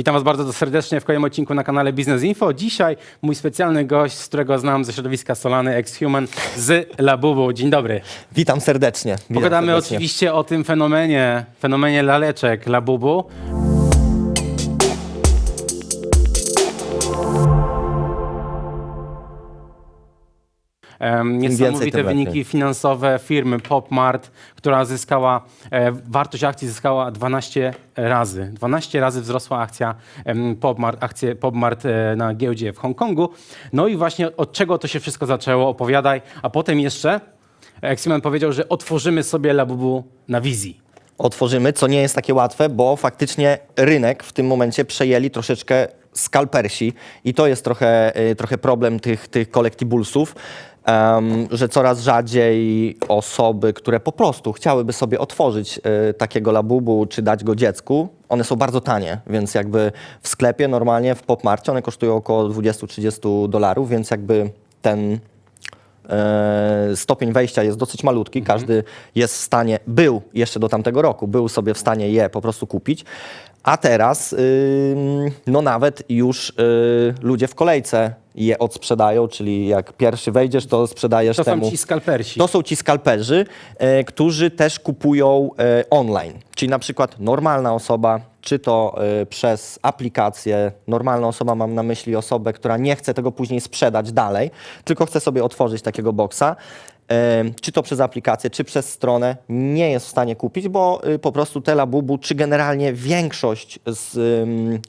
Witam Was bardzo serdecznie w kolejnym odcinku na kanale Business Info. Dzisiaj mój specjalny gość, z którego znam ze środowiska Solany, ex-human z Labubu. Dzień dobry. Witam serdecznie. Witam Pogadamy serdecznie. oczywiście o tym fenomenie, fenomenie laleczek Labubu. Em, Niesamowite wyniki finansowe firmy Popmart, która zyskała, e, wartość akcji zyskała 12 razy. 12 razy wzrosła akcja em, Popmart, akcje Popmart e, na giełdzie w Hongkongu. No i właśnie od czego to się wszystko zaczęło, opowiadaj. A potem jeszcze Eximan powiedział, że otworzymy sobie Labubu na wizji. Otworzymy, co nie jest takie łatwe, bo faktycznie rynek w tym momencie przejęli troszeczkę skalpersi i to jest trochę, y, trochę problem tych, tych collectiblesów, em, że coraz rzadziej osoby, które po prostu chciałyby sobie otworzyć y, takiego labubu czy dać go dziecku, one są bardzo tanie, więc jakby w sklepie normalnie, w Popmarcie one kosztują około 20-30 dolarów, więc jakby ten e, stopień wejścia jest dosyć malutki. Każdy jest w stanie, był jeszcze do tamtego roku, był sobie w stanie je po prostu kupić. A teraz, no nawet już y, ludzie w kolejce je odsprzedają, czyli jak pierwszy wejdziesz, to sprzedajesz To temu. są ci skalpersi. To są ci skalperzy, e, którzy też kupują e, online. Czyli na przykład normalna osoba, czy to e, przez aplikację, normalna osoba mam na myśli osobę, która nie chce tego później sprzedać dalej, tylko chce sobie otworzyć takiego boksa, czy to przez aplikację, czy przez stronę, nie jest w stanie kupić, bo e, po prostu te labubu, czy generalnie większość z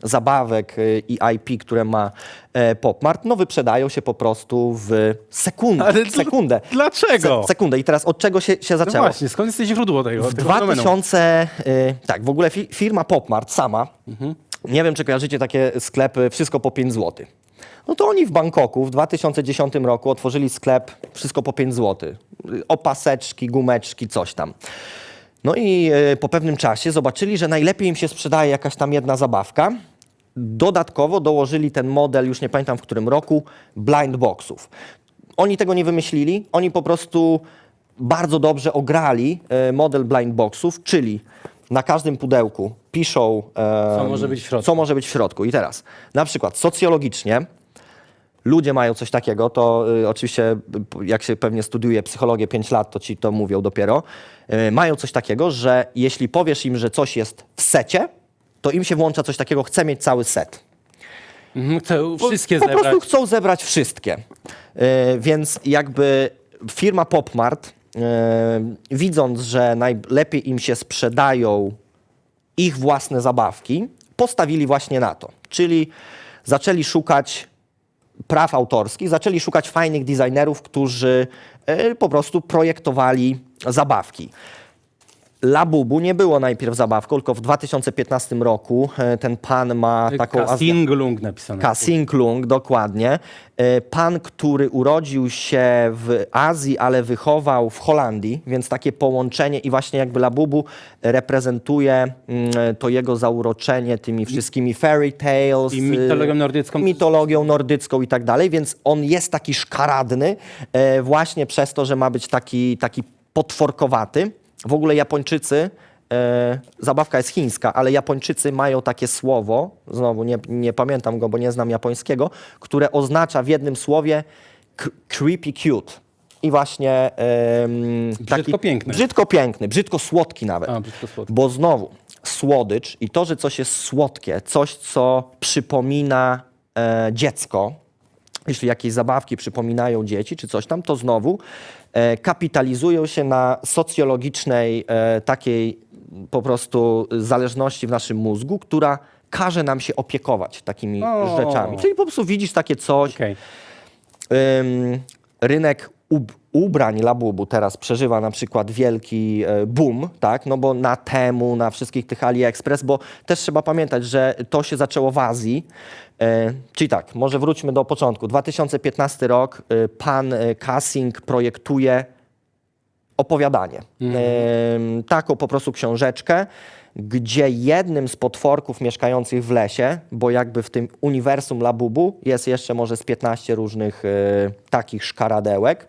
zabawek e, i IP, które ma e, Popmart, no wyprzedają się po prostu w sekundę. Ale w sekundę. Dlaczego? Se, sekundę. I teraz od czego się, się No zaczęło? właśnie, skąd jesteś źródło tego? w tego fenomenu? 2000, y, tak, w ogóle fi, firma Popmart sama, Mhm. nie wiem czy kojarzycie takie sklepy, wszystko po 5 zł. No to oni w Bangkoku w 2010 roku otworzyli sklep wszystko po 5 zł. Opaseczki, gumeczki, coś tam. No i y, po pewnym czasie zobaczyli, że najlepiej im się sprzedaje jakaś tam jedna zabawka. Dodatkowo dołożyli ten model, już nie pamiętam w którym roku, blind boxów. Oni tego nie wymyślili, oni po prostu bardzo dobrze ograli e, model blind boxów, czyli na każdym pudełku piszą, e, Co może być w środku. co może być w środku. I teraz, na przykład socjologicznie, ludzie mają coś takiego, to y, oczywiście y, jak się pewnie studiuje psychologię 5 lat, to ci to mówią dopiero, y, mają coś takiego, że jeśli powiesz im, że coś jest w secie, to im się włącza coś takiego, chcę mieć cały set. Mhm, Chcę wszystkie po zebrać. prostu chcą zebrać wszystkie. E, więc jakby firma Popmart, e, widząc, że najlepiej im się sprzedają ich własne zabawki, postawili właśnie na to. Czyli zaczęli szukać praw autorskich, zaczęli szukać fajnych designerów, którzy e, po prostu projektowali zabawki. Labubu nie było najpierw zabawką, tylko w 2015 roku e, ten pan ma taką... azja- Kasinglung napisane. Kasinklung, dokładnie. E, Pan, który urodził się w Azji, ale wychował w Holandii, więc takie połączenie i właśnie jakby Labubu reprezentuje mm, to jego zauroczenie tymi wszystkimi fairy tales. I mitologią nordycką. Mitologią nordycką i tak dalej, więc on jest taki szkaradny e, właśnie przez to, że ma być taki, taki potworkowaty. W ogóle Japończycy, e, zabawka jest chińska, ale Japończycy mają takie słowo, znowu nie, nie pamiętam go, bo nie znam japońskiego, które oznacza w jednym słowie creepy cute. I właśnie Brzydko piękny. Brzydko piękny, brzydko słodki nawet. A, brzydko słodki. Bo znowu, słodycz i to, że coś jest słodkie, coś, co przypomina e, dziecko, jeśli jakieś zabawki przypominają dzieci czy coś tam, to znowu kapitalizują się na socjologicznej e, takiej po prostu zależności w naszym mózgu, która każe nam się opiekować takimi O. rzeczami. Czyli po prostu widzisz takie coś, Okej. Ym, rynek ubrań Labubu teraz przeżywa na przykład wielki e, boom, tak? No bo na Temu, na wszystkich tych AliExpress, bo też trzeba pamiętać, że to się zaczęło w Azji. E, czyli tak, może wróćmy do początku. 2015 rok, e, pan Kassing projektuje opowiadanie. Em, taką po prostu książeczkę, gdzie jednym z potworków mieszkających w lesie, bo jakby w tym uniwersum Labubu jest jeszcze może z 15 różnych e, takich szkaradełek,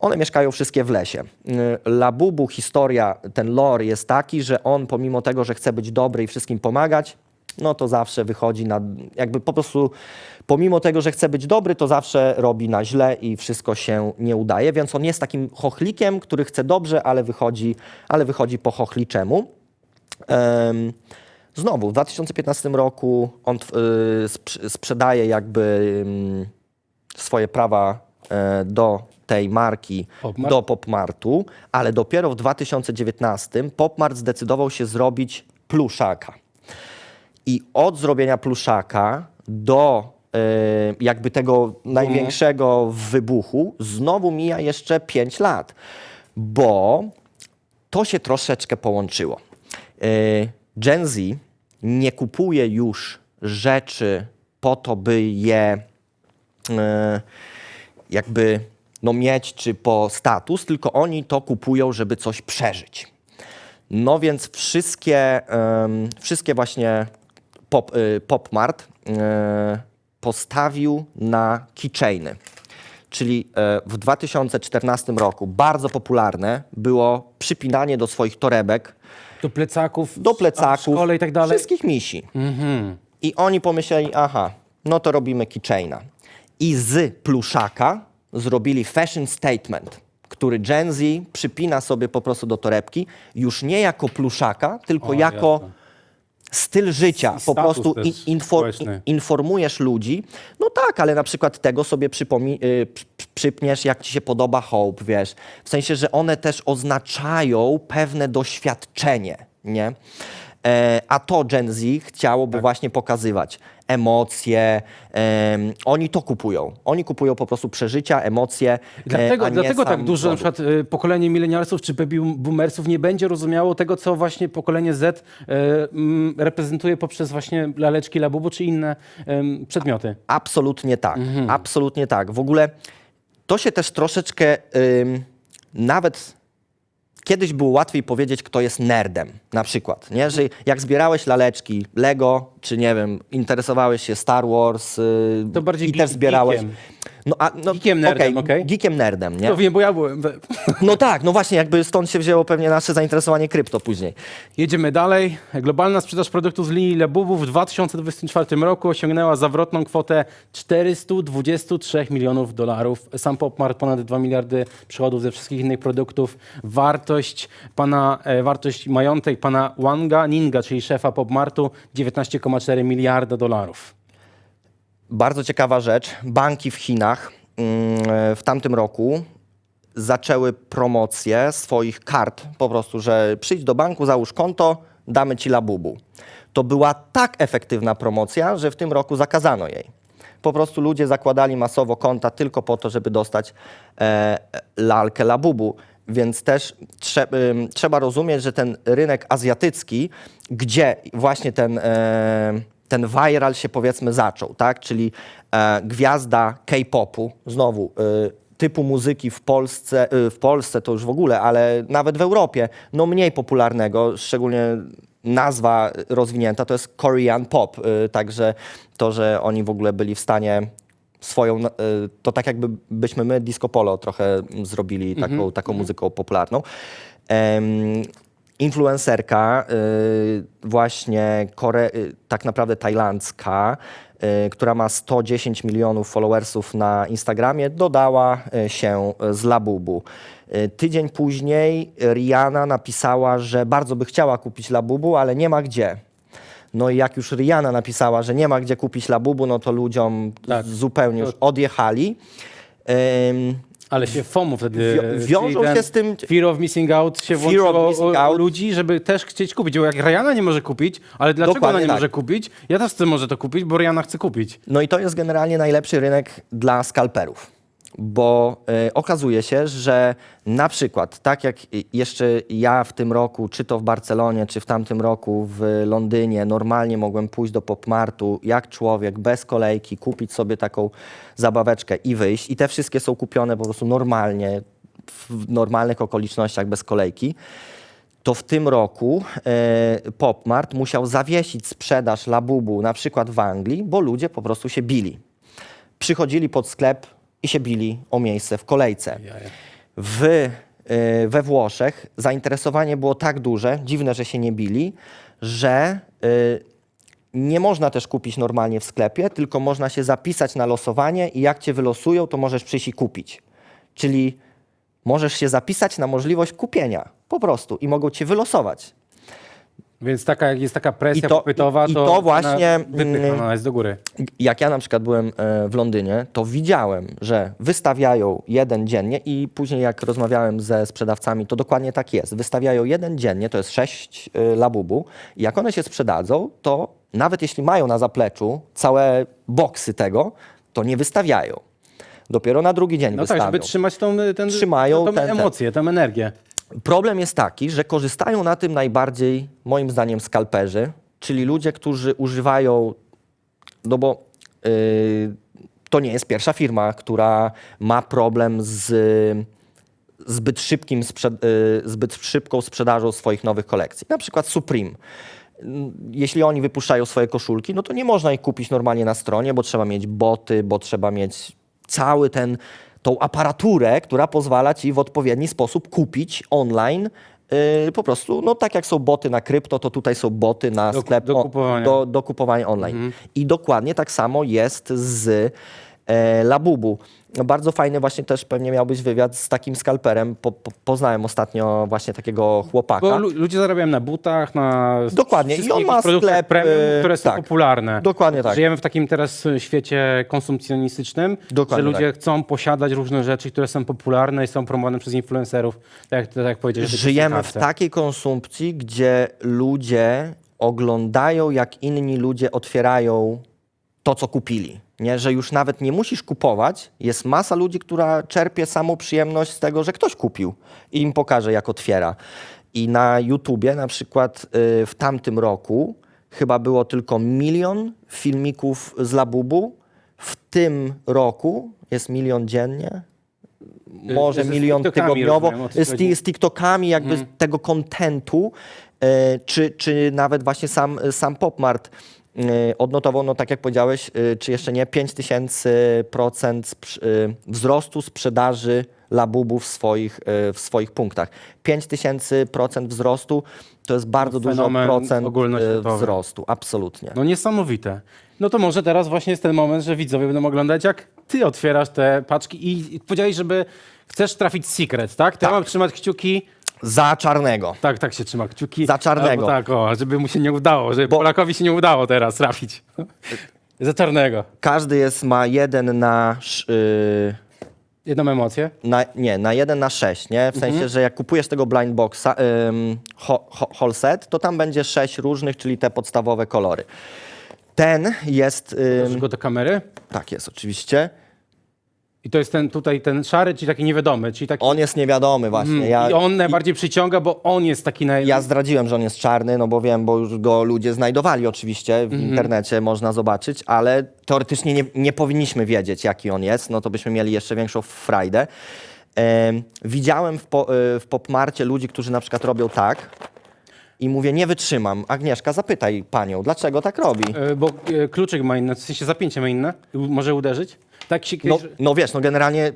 one mieszkają wszystkie w lesie. E, Labubu, historia, ten lore jest taki, że on pomimo tego, że chce być dobry i wszystkim pomagać, no to zawsze wychodzi na, jakby po prostu, pomimo tego, że chce być dobry, to zawsze robi na źle i wszystko się nie udaje, więc on jest takim chochlikiem, który chce dobrze, ale wychodzi, ale wychodzi po chochliczemu. Znowu, w 2015 roku on y, sprz- sprzedaje jakby swoje prawa e, do tej marki, Popmart? do Popmartu, ale dopiero w 2019 Popmart zdecydował się zrobić pluszaka. I od zrobienia pluszaka do e, jakby tego największego wybuchu znowu mija jeszcze 5 lat, bo to się troszeczkę połączyło. E, Gen Z nie kupuje już rzeczy po to, by je e, jakby no, mieć czy po status, tylko oni to kupują, żeby coś przeżyć. No więc wszystkie, wszystkie właśnie pop, y, Popmart y, postawił na keychainy. Czyli w 2014 roku bardzo popularne było przypinanie do swoich torebek, Do plecaków, do plecaków, szkole i tak dalej. wszystkich misi. I oni pomyśleli, aha, no to robimy keychaina. I z pluszaka zrobili fashion statement, który Gen Z przypina sobie po prostu do torebki, już nie jako pluszaka, tylko O, jako jasne. styl życia. I po status prostu też infor, społeczny. informujesz ludzi. No tak, ale na przykład tego sobie przypomi- y, przy- przypniesz, jak ci się podoba Hope, wiesz. W sensie, że one też oznaczają pewne doświadczenie, nie? E, a to Gen Z chciałoby Tak. właśnie pokazywać emocje. em, oni to kupują. Oni kupują po prostu przeżycia, emocje. e, Dlatego, a nie dlatego tak dużo na przykład y, pokolenie milenialsów czy baby boomersów nie będzie rozumiało tego, co właśnie pokolenie Z y, mm, reprezentuje poprzez właśnie laleczki Labubu czy inne przedmioty. Absolutnie tak. Mhm. Absolutnie tak. W ogóle to się też troszeczkę ym, nawet kiedyś było łatwiej powiedzieć, kto jest nerdem, na przykład, nie? Że jak zbierałeś laleczki, Lego, czy nie wiem, interesowałeś się Star Wars y, To bardziej i też zbierałeś... geekiem. No, a, no, Geekiem nerdem, okej? Geekiem nerdem, nie? To wiem, bo ja byłem. we- No tak, no właśnie, jakby stąd się wzięło pewnie nasze zainteresowanie krypto później. Jedziemy dalej. Globalna sprzedaż produktów z linii Labubu w 2024 roku osiągnęła zawrotną kwotę 423 milionów dolarów. Sam Popmart ponad 2 miliardy przychodów ze wszystkich innych produktów. Wartość pana, e, wartość majątek pana Wanga Ninga, czyli szefa Popmartu 19,4 miliarda dolarów. Bardzo ciekawa rzecz. Banki w Chinach mm, w tamtym roku zaczęły promocję swoich kart. Po prostu, że przyjdź do banku, załóż konto, damy ci labubu. To była tak efektywna promocja, że w tym roku zakazano jej. Po prostu ludzie zakładali masowo konta tylko po to, żeby dostać e, lalkę labubu. Więc też trze, ym, trzeba rozumieć, że ten rynek azjatycki, gdzie właśnie ten, e, ten viral się powiedzmy zaczął, tak? czyli e, gwiazda K-popu, znowu y, typu muzyki w Polsce, y, w Polsce to już w ogóle, ale nawet w Europie, no mniej popularnego, szczególnie nazwa rozwinięta to jest Korean Pop, y, także to, że oni w ogóle byli w stanie swoją, y, to tak jakby byśmy my disco polo trochę zrobili taką, taką muzyką popularną. Influencerka, y, właśnie Kore, y, tak naprawdę tajlandzka, y, która ma 110 milionów followersów na Instagramie, dodała się z Labubu. Tydzień później Rihanna napisała, że bardzo by chciała kupić Labubu, ale nie ma gdzie. No i jak już Rihanna napisała, że nie ma gdzie kupić Labubu, no to ludziom Tak. zupełnie już odjechali. Ym, Ale się FOMO wtedy... Wio- czyli wiążą się z tym- Fear of missing out się Fear of włączyło missing u, u out. ludzi, żeby też chcieć kupić. Bo jak Rihanna nie może kupić, ale dlaczego Dokładnie ona nie tak. może kupić? Ja też chcę może to kupić, bo Rihanna chce kupić. No i to jest generalnie najlepszy rynek dla skalperów, bo y, okazuje się, że na przykład, tak jak jeszcze ja w tym roku, czy to w Barcelonie, czy w tamtym roku w Londynie, normalnie mogłem pójść do Popmartu jak człowiek, bez kolejki, kupić sobie taką zabaweczkę i wyjść. I te wszystkie są kupione po prostu normalnie, w normalnych okolicznościach, bez kolejki to w tym roku e, Popmart musiał zawiesić sprzedaż Labubu na przykład w Anglii, bo ludzie po prostu się bili. Przychodzili pod sklep i się bili o miejsce w kolejce. W, e, we Włoszech zainteresowanie było tak duże, dziwne, że się nie bili, że e, nie można też kupić normalnie w sklepie, tylko można się zapisać na losowanie i jak cię wylosują, to możesz przyjść i kupić. Czyli możesz się zapisać na możliwość kupienia po prostu i mogą cię wylosować. Więc taka, jak jest taka presja I to- popytowa, i- i to, to ona właśnie, wypycha mm, ona jest do góry. Jak ja na przykład byłem e, w Londynie, to widziałem, że wystawiają jeden dziennie i później jak rozmawiałem ze sprzedawcami, to dokładnie tak jest. Wystawiają jeden dziennie, to jest sześć e, labubu i jak one się sprzedadzą, to nawet jeśli mają na zapleczu całe boksy tego, to nie wystawiają. Dopiero na drugi dzień No tak, wystawią. żeby trzymać tą, ten, Trzymają tą ten- ten. emocję, tę energię. Problem jest taki, że korzystają na tym najbardziej, moim zdaniem, skalperzy, czyli ludzie, którzy używają, no bo yy, to nie jest pierwsza firma, która ma problem z zbyt, szybkim yy, zbyt szybką sprzedażą swoich nowych kolekcji. Na przykład Supreme. Jeśli oni wypuszczają swoje koszulki, no to nie można ich kupić normalnie na stronie, bo trzeba mieć boty, bo trzeba mieć cały ten, tą aparaturę, która pozwala ci w odpowiedni sposób kupić online. yy, po prostu, no tak jak są boty na krypto, to tutaj są boty na Do- sklep do o- kupowania. do, do kupowania online. I dokładnie tak samo jest z e, Labubu. No, bardzo fajny właśnie też pewnie miałbyś wywiad z takim skalperem. Po, po, poznałem ostatnio właśnie takiego chłopaka. Bo lu- ludzie zarabiają na butach, na Dokładnie. I on ma sklep, premium, które są tak. popularne. Dokładnie tak. Żyjemy w takim teraz świecie konsumpcjonistycznym, Dokładnie że ludzie tak. chcą posiadać różne rzeczy, które są popularne i są promowane przez influencerów. Tak, jak- tak jak powiedziałeś. Żyjemy w takiej konsumpcji, gdzie ludzie oglądają, jak inni ludzie otwierają to, co kupili. Nie? Że już nawet nie musisz kupować. Jest masa ludzi, która czerpie samą przyjemność z tego, że ktoś kupił i im pokaże, jak otwiera. I na YouTubie na przykład y, w tamtym roku chyba było tylko milion filmików z Labubu. W tym roku jest milion dziennie. Może z milion tygodniowo. Z, z TikTokami, jakby z tego kontentu, czy, czy nawet właśnie sam, sam Popmart e, odnotował, no tak jak powiedziałeś, e, czy jeszcze nie, 5000% sprz- e, wzrostu sprzedaży labubu w swoich, w swoich punktach. 5000% wzrostu to jest bardzo dużo fenomen procent e, ogólnoświatowy. wzrostu, absolutnie. No niesamowite. No to może teraz właśnie jest ten moment, że widzowie będą oglądać, jak ty otwierasz te paczki i powiedziałeś, żeby chcesz trafić secret, tak? To ja Tak. mam trzymać kciuki. Za czarnego. Tak, tak się trzyma kciuki. Za czarnego. Albo tak, o, żeby mu się nie udało, żeby Bo- Polakowi się nie udało teraz trafić. Za czarnego. Każdy jest, ma jeden na... sz- y, Jedną emocję. na, nie, na 1 na 6, nie? W sensie, że jak kupujesz tego blind boxa, ym, ho, ho, whole set, to tam będzie 6 różnych, czyli te podstawowe kolory. Ten jest, ym, go do kamery. tak jest oczywiście, I to jest ten tutaj ten szary, czyli taki niewiadomy, czyli taki. on jest niewiadomy właśnie. Mm, Ja, I on najbardziej przyciąga, bo on jest taki naj. ja zdradziłem, że on jest czarny, no bo wiem, bo już go ludzie znajdowali oczywiście, w internecie można zobaczyć, ale teoretycznie nie, nie powinniśmy wiedzieć, jaki on jest, no to byśmy mieli jeszcze większą frajdę. Em, widziałem w, po, y, w Popmarcie ludzi, którzy na przykład robią tak i mówię, nie wytrzymam. Agnieszka, zapytaj panią, dlaczego tak robi? E, Bo e, kluczyk ma inne, w sensie zapięcie ma inne. Może uderzyć. Tak się No, no wiesz, no generalnie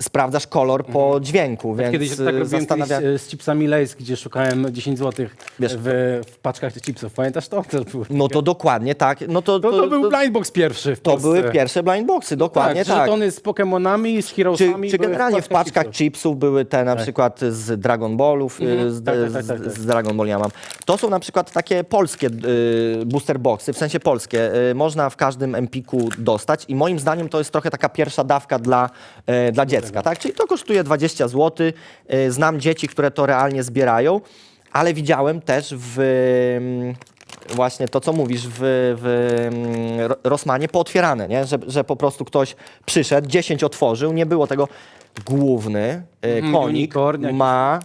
sprawdzasz kolor po dźwięku, więc kiedyś tak y, robiłem zastanawia... kiedyś, e, z chipsami Lays, gdzie szukałem 10 zł Wiesz- w, w paczkach tych chipsów. Pamiętasz to? To, było, No to dokładnie tak. No to, to, to był blindbox pierwszy w to Polsce. były pierwsze blind boxy, dokładnie tak. tak. Żetony z Pokemonami, z Czy, Heroesami. czy były generalnie w paczkach chipsów. chipsów były te na przykład z Dragon Ballów, y, z, Tak, tak, tak, z, tak, tak. z Dragon Ball ja mam. To są na przykład takie polskie y, booster boxy, w sensie polskie. Y, można w każdym Empiku dostać i moim zdaniem to jest trochę taka pierwsza dawka dla, y, dla dziecka, tak? Czyli to kosztuje 20 zł. Y, znam dzieci, które to realnie zbierają, ale widziałem też w mm, właśnie to, co mówisz, w, w mm, Ro- Rosmanie pootwierane, nie? Że, że po prostu ktoś przyszedł, 10 otworzył, nie było tego. Główny y, Mhm, konik unicorn ma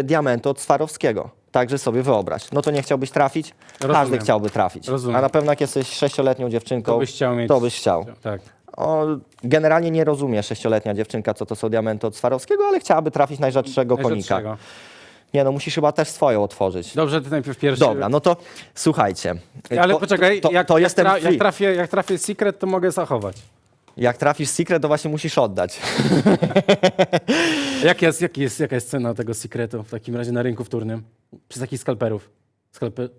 y, diamenty od Swarowskiego. Także sobie wyobraź. No to nie chciałbyś trafić? Każdy Rozumiem. chciałby trafić. Rozumiem. A na pewno jak jesteś sześcioletnią dziewczynką, To byś chciał mieć. to byś chciał. Tak. O, generalnie nie rozumie sześcioletnia dziewczynka, co to są diamenty od Swarowskiego, ale chciałaby trafić najrzadszego konika. Najrzadszego. Nie no, musisz chyba też swoją otworzyć. Dobrze, ty najpierw pierwszy. Dobra, no to słuchajcie. Ale to, poczekaj, to, jak, to jak, jestem tra- free. jak, trafię, jak trafię secret, to mogę zachować. Jak trafisz secret, to właśnie musisz oddać. Jak jest, jak jest, jaka jest cena tego secretu w takim razie na rynku wtórnym? Przez takich skalperów? Skalper...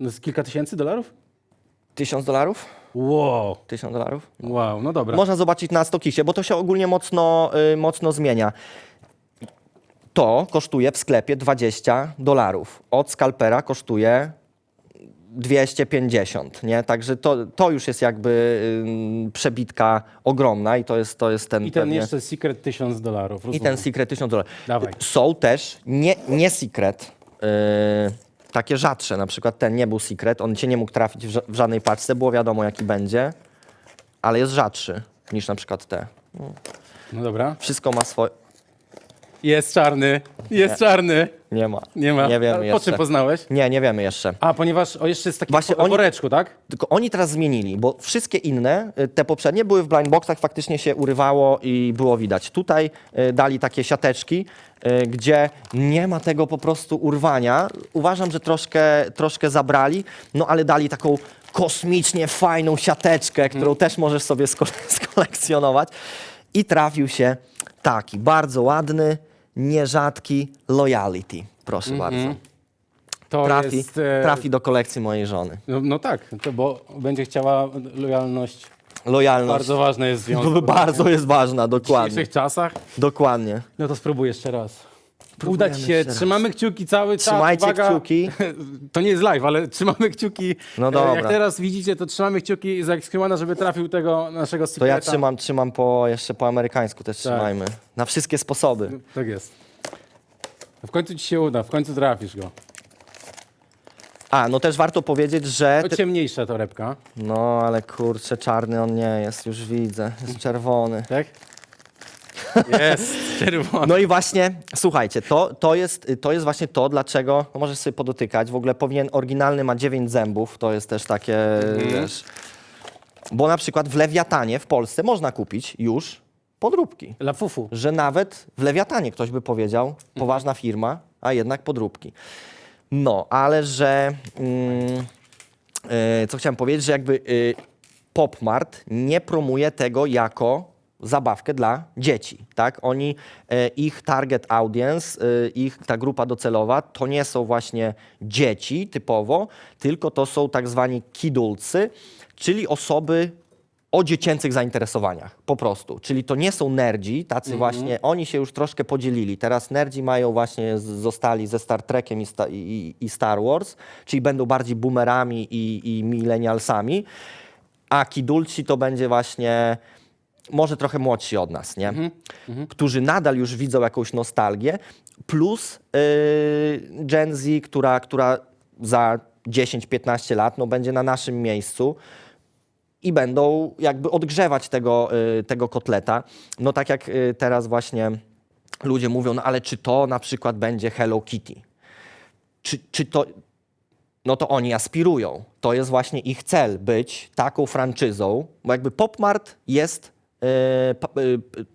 No z kilka tysięcy dolarów? 1000 dolarów? Wow, 1000 dolarów? wow, no dobra. Można zobaczyć na Stokisie, bo to się ogólnie mocno, y, mocno zmienia. To kosztuje w sklepie 20 dolarów. Od skalpera kosztuje 250, nie? Także to, to już jest jakby y, przebitka ogromna i to jest, to jest ten I ten pewnie- jeszcze Secret 1000 dolarów. i rozumiem. ten secret 1000 dolarów. Dawaj. Są też nie, nie secret, yy, takie rzadsze, na przykład ten nie był secret, on cię nie mógł trafić w, ża- w żadnej paczce, było wiadomo jaki będzie, ale jest rzadszy niż na przykład te. No dobra. Wszystko ma swoje... Jest czarny, jest czarny. Nie ma. Nie ma. Nie wiemy Ale Po jeszcze. czym poznałeś? Nie, nie wiemy jeszcze. A, ponieważ o, jeszcze jest taki Właśnie w oni- woreczku, tak? Tylko oni teraz zmienili, bo wszystkie inne, y, te poprzednie były w blind boxach, faktycznie się urywało i było widać. Tutaj y, dali takie siateczki, y, gdzie nie ma tego po prostu urwania. Uważam, że troszkę, troszkę zabrali, no ale dali taką kosmicznie fajną siateczkę, którą też możesz sobie skole- skolekcjonować. I trafił się taki bardzo ładny, nierzadki loyalty. Proszę bardzo. To Trafi, jest... e, trafi do kolekcji mojej żony. No, no tak, to bo będzie chciała lojalność. Lojalność. Bardzo ważne jest w związku. To bardzo jest ważna, W dokładnie. dzisiejszych czasach. Dokładnie. No to spróbuj jeszcze raz. Próbujemy Udać się, jeszcze raz. trzymamy kciuki cały czas. Trzymajcie Uwaga. kciuki. To nie jest live, ale trzymamy kciuki. No E, dobra. Jak teraz widzicie, to trzymamy kciuki za Exkrymana, żeby trafił tego naszego To secreta. ja trzymam, trzymam po, jeszcze po amerykańsku też trzymajmy. Na wszystkie sposoby. Tak jest. W końcu ci się uda, w końcu trafisz go. A, no też warto powiedzieć, że... To ciemniejsza torebka, No, ale kurczę, czarny on nie jest, już widzę. Jest czerwony. tak? Jest, czerwony. No i właśnie, słuchajcie, to, to, jest, to jest właśnie to, dlaczego, no możesz sobie podotykać, w ogóle powinien, oryginalny ma 9 zębów, to jest też takie, wiesz... Bo na przykład w Lewiatanie w Polsce można kupić już podróbki. Dla fufu. że nawet w Lewiatanie ktoś by powiedział, poważna firma, a jednak podróbki. No, ale że, mm, e, co chciałem powiedzieć, że jakby y, Popmart nie promuje tego jako zabawkę dla dzieci, tak? Oni, e, ich target audience, e, ich ta grupa docelowa, to nie są właśnie dzieci typowo, tylko to są tak zwani kidulcy, czyli osoby o dziecięcych zainteresowaniach, po prostu. Czyli to nie są nerdzi, tacy właśnie, oni się już troszkę podzielili. Teraz nerdzi mają właśnie, zostali ze Star Trekiem i, sta, i, i Star Wars, czyli będą bardziej boomerami i, i millennialsami, a kidulci to będzie właśnie może trochę młodsi od nas, nie? Którzy nadal już widzą jakąś nostalgię, plus yy, Gen Z, która, która za 10-15 lat no, będzie na naszym miejscu i będą jakby odgrzewać tego, y, tego kotleta. No tak jak y, teraz właśnie ludzie mówią, no ale czy to na przykład będzie Hello Kitty? Czy, czy to... No to oni aspirują. To jest właśnie ich cel, być taką franczyzą, bo jakby Popmart jest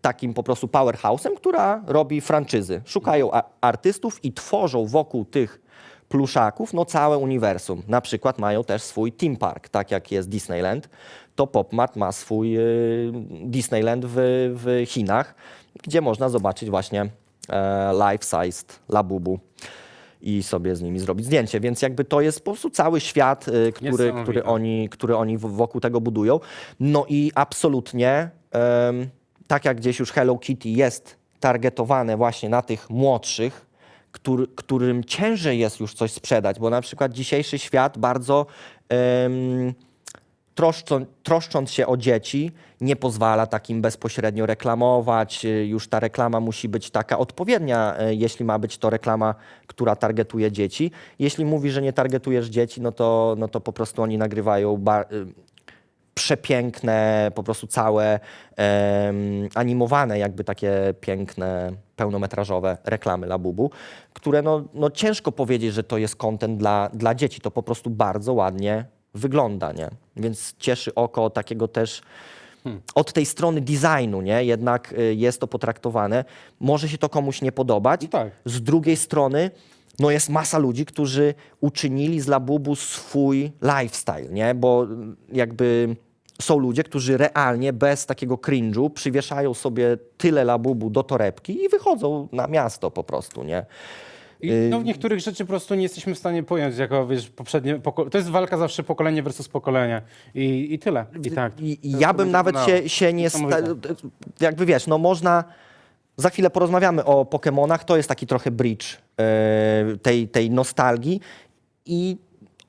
takim po prostu powerhouse'em, która robi franczyzy. Szukają artystów i tworzą wokół tych pluszaków no całe uniwersum. Na przykład mają też swój theme park, tak jak jest Disneyland, to Popmart ma swój y, Disneyland w, w Chinach, gdzie można zobaczyć właśnie e, life-sized Labubu i sobie z nimi zrobić zdjęcie. Więc jakby to jest po prostu cały świat, który, który, oni, który oni wokół tego budują. No i absolutnie, tak jak gdzieś już Hello Kitty jest targetowane właśnie na tych młodszych, który, którym ciężej jest już coś sprzedać, bo na przykład dzisiejszy świat bardzo em, troszczą, troszcząc się o dzieci, nie pozwala takim bezpośrednio reklamować. Y, Już ta reklama musi być taka odpowiednia, y, jeśli ma być to reklama, która targetuje dzieci. Jeśli mówi, że nie targetujesz dzieci, no to, no to po prostu oni nagrywają y, przepiękne, po prostu całe em, animowane, jakby takie piękne, pełnometrażowe reklamy Labubu, które no, no ciężko powiedzieć, że to jest content dla, dla dzieci. To po prostu bardzo ładnie wygląda, nie? Więc cieszy oko takiego też od tej strony designu, nie? Jednak y, jest to potraktowane. Może się to komuś nie podobać. No tak. Z drugiej strony, no jest masa ludzi, którzy uczynili z Labubu swój lifestyle, nie? Bo mm, jakby są ludzie, którzy realnie bez takiego cringe'u przywieszają sobie tyle Labubu do torebki i wychodzą na miasto po prostu, nie? I Y, no, w niektórych rzeczy po prostu nie jesteśmy w stanie pojąć, jako wiesz, poprzednie To jest walka zawsze pokolenie versus pokolenie. I, i tyle. I tak. I, ja bym nawet wyglądało. się, się nie... Jakby wiesz, no można... Za chwilę porozmawiamy o Pokémonach. To jest taki trochę bridge e, tej, tej nostalgii i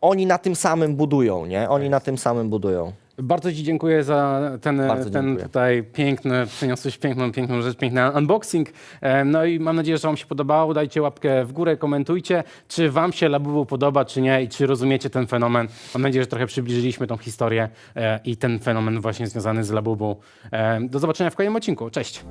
oni na tym samym budują, nie? Oni na tym samym budują. Bardzo Ci dziękuję za ten, Bardzo ten dziękuję. tutaj piękny, przyniosłeś piękną, piękną rzecz, piękny unboxing. E, No i mam nadzieję, że Wam się podobało. Dajcie łapkę w górę, komentujcie, czy Wam się Labubu podoba, czy nie i czy rozumiecie ten fenomen. Mam nadzieję, że trochę przybliżyliśmy tą historię e, i ten fenomen właśnie związany z Labubu. E, Do zobaczenia w kolejnym odcinku. Cześć!